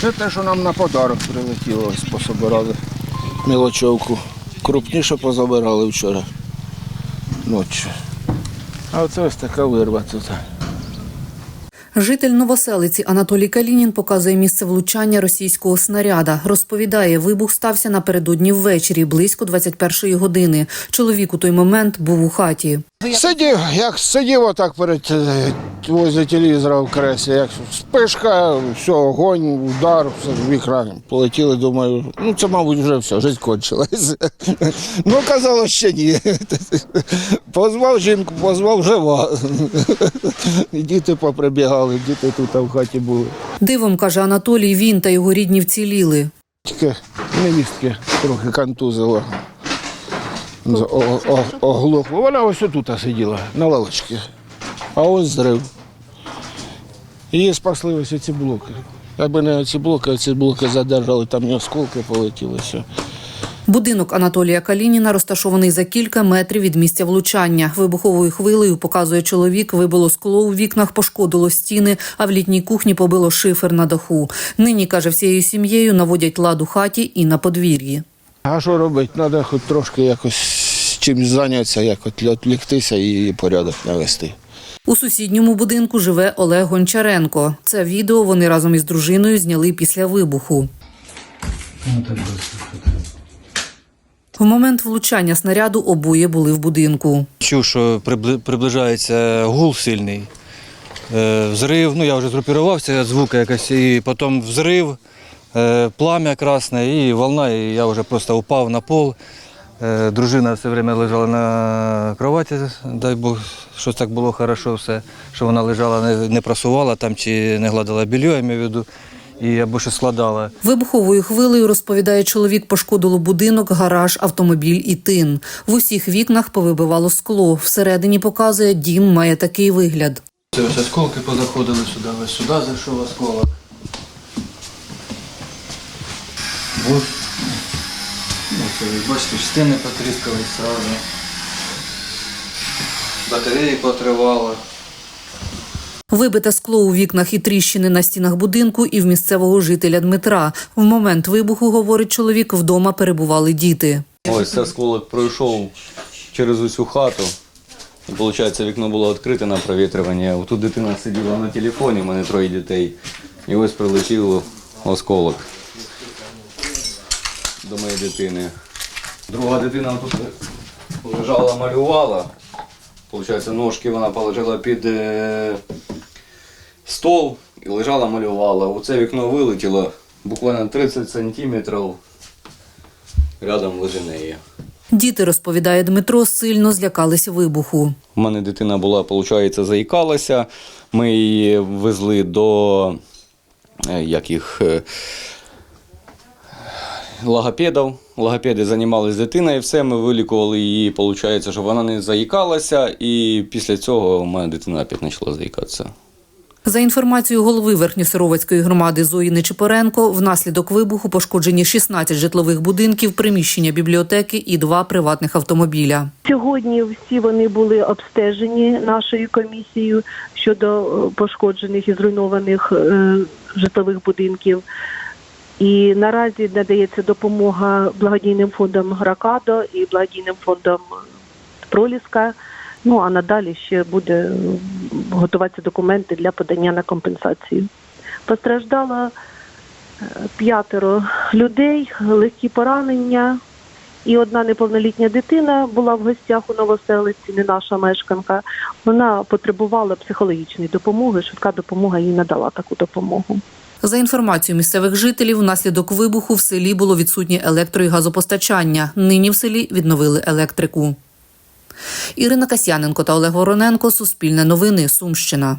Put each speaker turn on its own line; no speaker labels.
Це те, що нам на подарок прилетіло, ось пособирали мілочовку. Крупніше позабирали вчора ночі. А оце ось така вирва тут.
Житель Новоселиці Анатолій Калінін показує місце влучання російського снаряда. Розповідає, вибух стався напередодні ввечері, близько 21-ї години. Чоловік у той момент був у хаті.
Сидів, як сидів отак перед е, возле телевізора в креслі, як спишка, все, огонь, удар, все, в екран. Полетіли, думаю, ну це, мабуть, вже все, життя кончилась. Ну, казалось, ще ні. Позвав жінку, позвав жива. І діти поприбігали, діти тут в хаті були.
Дивом каже Анатолій, він та його рідні вціліли.
Тільки невістки трохи контузило. З- о- о- Оглохло. Вона ось тут сиділа, на лавочці. А ось зрив. Її спасли ось ці блоки. Аби не ці блоки, ці блоки задержали, там і осколки полетіли. Все.
Будинок Анатолія Калініна розташований за кілька метрів від місця влучання. Вибуховою хвилею показує чоловік, вибило скло у вікнах, пошкодило стіни, а в літній кухні побило шифер на даху. Нині каже, всією сім'єю наводять лад у хаті і на подвір'ї.
А що робити? Треба хоч трошки якось чимось зайнятися, як от відвліктися і порядок навести.
У сусідньому будинку живе Олег Гончаренко. Це відео вони разом із дружиною зняли після вибуху. В момент влучання снаряду обоє були в будинку.
Чув, що приближається гул сильний. Е, Взрив, ну я вже згрупірувався, звук якось, і потім взрив, плам'я красне і волна, і я вже просто упав на пол. Е, Дружина все время лежала на кроваті, дай Бог, що так було хорошо все, що вона лежала, не, просувала там чи не гладила белье, я маю в виду, і або щось складала.
Вибуховою хвилею, розповідає чоловік, пошкодило будинок, гараж, автомобіль і тин. В усіх вікнах повибивало скло. Всередині показує, дім має такий вигляд.
Це ось осколки позаходили сюди, ось сюди зайшов осколок. Ось. Ну, ви бачите, стіни потріскались сразу. Батареї потривало.
Вибите скло у вікнах і тріщини на стінах будинку і в місцевого жителя Дмитра. В момент вибуху, говорить чоловік, вдома перебували діти.
Ось цей осколок пройшов через усю хату. І, виходить, вікно було відкрите на провітрювання. Тут дитина сиділа на телефоні, в мене троє дітей. І ось прилетів осколок до моєї дитини. Друга дитина тут лежала, малювала. Получається, ножки вона положила під е, стол і лежала, малювала. Оце вікно вилетіло буквально 30 сантиметрів. Рядом возле неї.
Діти, розповідає Дмитро, сильно злякались вибуху.
У мене дитина була, виходить, заїкалася. Ми її везли до е, як їх, е, логопедів. Логопеди займалися дитиною, все, ми вилікували її, виходить, щоб вона не заїкалася, і після цього у мене дитина опять почала заїкатися.
За інформацією голови Верхньосировацької громади Зої Нечипоренко, внаслідок вибуху пошкоджені 16 житлових будинків, приміщення бібліотеки і два приватних автомобіля.
Сьогодні всі вони були обстежені нашою комісією щодо е, пошкоджених і зруйнованих е, житлових будинків. І наразі надається допомога благодійним фондам Гракадо і благодійним фондам Проліска. Ну а надалі ще буде готуватися документи для подання на компенсацію. Постраждало е, п'ятеро людей, легкі поранення. І одна неповнолітня дитина була в гостях у новоселиці, не наша мешканка. Вона потребувала психологічної допомоги. Швидка допомога їй надала таку допомогу.
За інформацією місцевих жителів, внаслідок вибуху в селі було відсутнє електро- і газопостачання. Нині в селі відновили електрику. Ірина Касьяненко та Олег Вороненко. Суспільне новини. Сумщина.